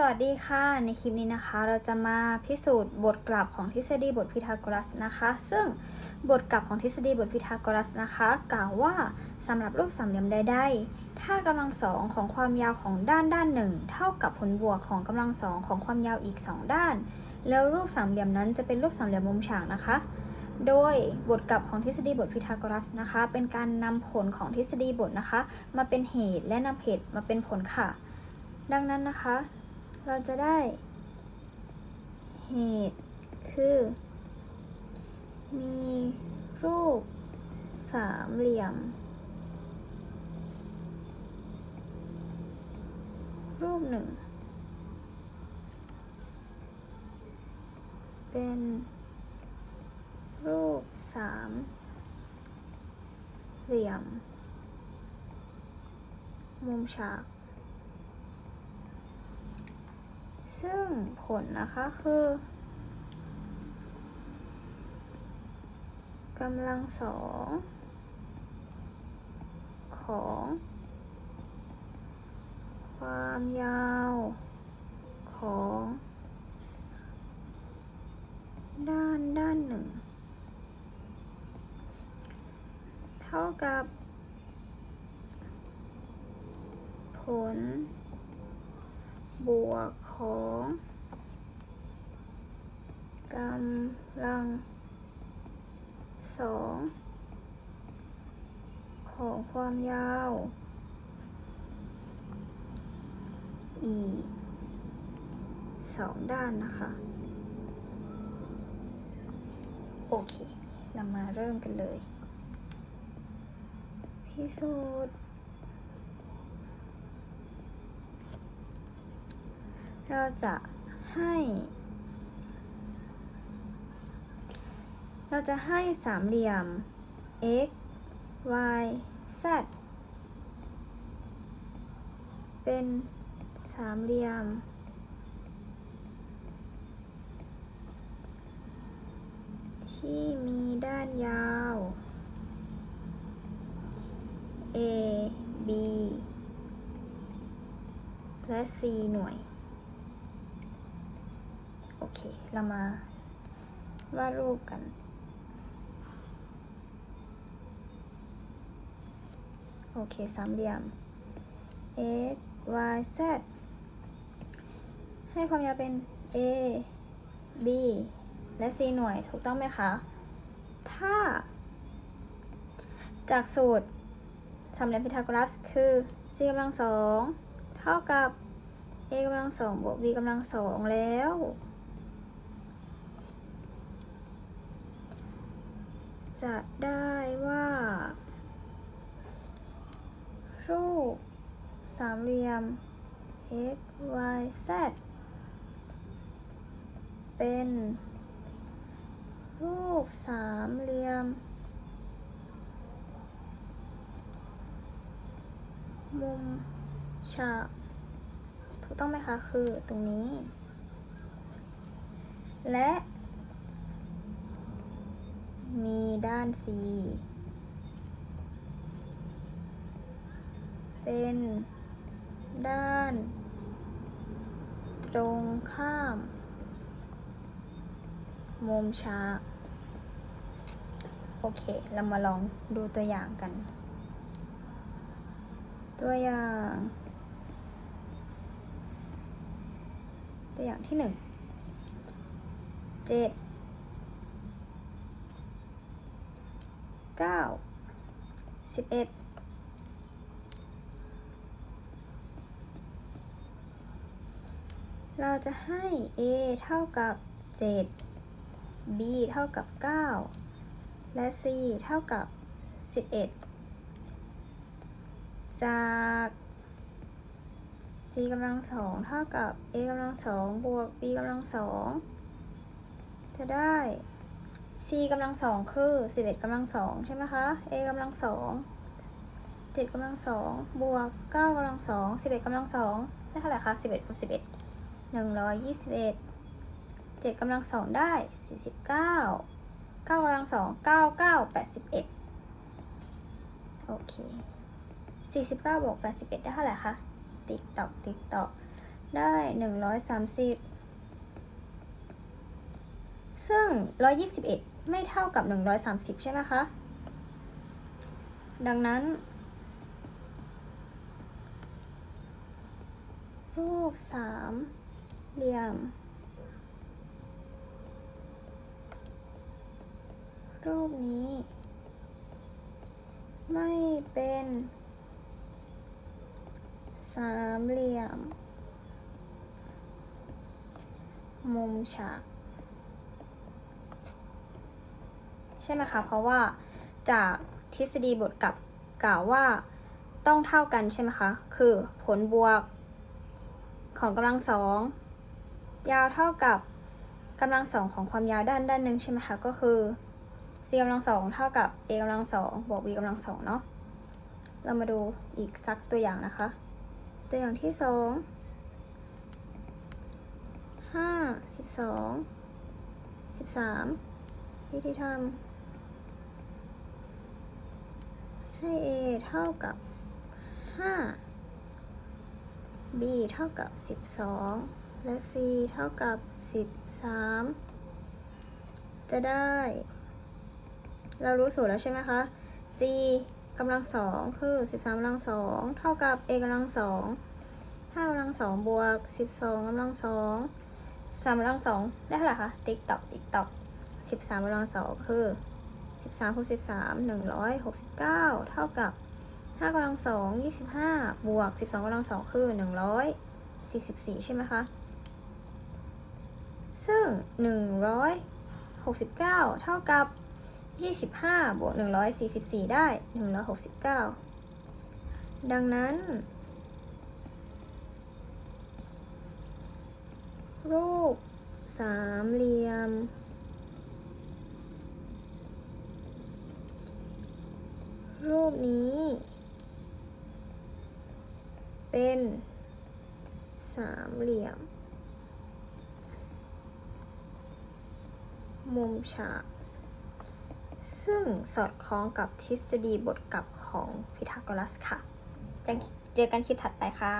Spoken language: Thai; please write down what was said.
สวัสดีค่ะ ในคลิปนี้นะคะ เราจะมาพิสูจน์บทกลับของทฤษฎีบทพีทาโกรัสนะคะ ซึ่งบทกลับของทฤษฎีบทพีทาโกรัสนะคะ กล่าวว่าสำหรับรูปสามเหลี่ยมใดๆถ้ากำลังสองของความยาวของด้านด้านหนึ่งเท่ากับผลบวกของกำลังสองของความยาวอีก 2 ด้าน แล้วรูปสามเหลี่ยมนั้นจะเป็นรูปสามเหลี่ยมมุมฉากนะคะ โดยบทกลับของทฤษฎีบทพีทาโกรัสนะคะ เป็นการนำผลของทฤษฎีบทนะคะ มาเป็นเหตุและนำเหตุมาเป็นผลค่ะ ดังนั้นนะคะ เราจะได้ เหตุ คือ มีรูปสามเหลี่ยม รูปหนึ่ง เป็นรูปสามเหลี่ยม มุมฉาก ซึ่งผลนะคะคือกำลังสองของ ความยาวของ ด้านด้านหนึ่ง เท่ากับ ผล บวกของกำลังสองของความยาว อีกสองด้านนะคะ โอเค เรามาเริ่มกันเลย พิสูจน์ เราจะให้ เราจะให้สามเหลี่ยม x y z เป็นสามเหลี่ยม ที่มีด้านยาว a b และ c หน่วย เค เรามาวาดรูปกัน โอเค สามเหลี่ยม x y z ให้ความยาวเป็น a b และ c หน่วยถูกต้องไหมคะ ถ้า จากสูตรสามเหลี่ยมพีทาโกรัส คือ c กำลังสองเท่ากับ a กำลังสองบวก b กำลังสองแล้ว จะได้ว่า รูปสามเหลี่ยม x y z เป็น รูปสามเหลี่ยม มุมฉากถูกต้องไหมคะ คือตรงนี้ และ มีด้าน C เป็นด้าน ตรงข้าม มุมฉาก โอเค เรามาลองดูตัวอย่างกัน ตัวอย่าง ตัวอย่างที่หนึ่งเจ็ด เก้าสิบเอ็ดเราจะให้ a เท่ากับ 7 b เท่ากับ 9 และ c เท่ากับ 11 จาก c กำลังสองเท่ากับ a กำลังสองบวก b กำลังสองจะได้ c กำลังสองคือ11กำลังสองใช่ไหมคะ a กำลังสอง7กำลังสองบวก9กำลังสอง11กำลังสองได้เท่าไหร่คะสิบเอ็ดคูณ11หนึ่งร้อยยี่สิบเอ็ดเจ็ดกำลังสองได้สี่สิบเก้าเก้ากำลังสองเก้าเก้าแปดสิบเอ็ดโอเคสี่สิบเก้าบวกแปดสิบเอ็ดได้เท่าไหร่คะ ติ๊กตอกติ๊กตอกได้หนึ่งร้อยสามสิบ ซึ่งร้อยยี่สิบเอ็ดไม่เท่ากับหนึ่งร้อยสามสิบใช่ไหมคะ ดังนั้น รูปสามเหลี่ยม รูปนี้ ไม่เป็นสามเหลี่ยม มุมฉาก ใช่ไหมคะ เพราะว่าจากทฤษฎีบทกับกล่าวว่าต้องเท่ากันใช่ไหมคะ คือผลบวกของกำลังสองยาวเท่ากับกำลังสองของความยาวด้านด้านหนึ่งใช่ไหมคะ ก็คือ c กำลังสองเท่ากับ a กำลังสองบวก b กำลังสองเนาะ เรามาดูอีกสักตัวอย่างนะคะ ตัวอย่างที่สองห้าสิบสองสิบสามวิธีทำ ให้ a เท่ากับห้า b เท่ากับสิบสองและ c เท่ากับสิบสามจะได้ เรารู้สูตรแล้วใช่ไหมคะ c กำลังสองคือสิบสามกำลังสองเท่ากับ a กำลังสองห้ากำลังสองบวกสิบสองกำลังสองสิบสามกำลังสองได้เท่าไหร่คะ ติ๊กตอกติ๊กตอกสิบสามกำลังสองคือ สิบสามคูณสิบสามหนึ่งร้อยหกสิบเก้าเท่ากับห้ากำลังสองยี่สิบห้าบวกสิบสองกำลังสองคือหนึ่งร้อยสี่สิบสี่ใช่ไหมคะ ซึ่งหนึ่งร้อยหกสิบเก้าเท่ากับยี่สิบห้าบวกหนึ่งร้อยสี่สิบสี่ได้หนึ่งร้อยหกสิบเก้าดังนั้น รูปสามเหลี่ยม รูปนี้ เป็นสามเหลี่ยม มุมฉาก ซึ่งสอดคล้องกับทฤษฎีบทกลับของพีทาโกรัสค่ะจเจอกันคลิปถัดไปค่ะ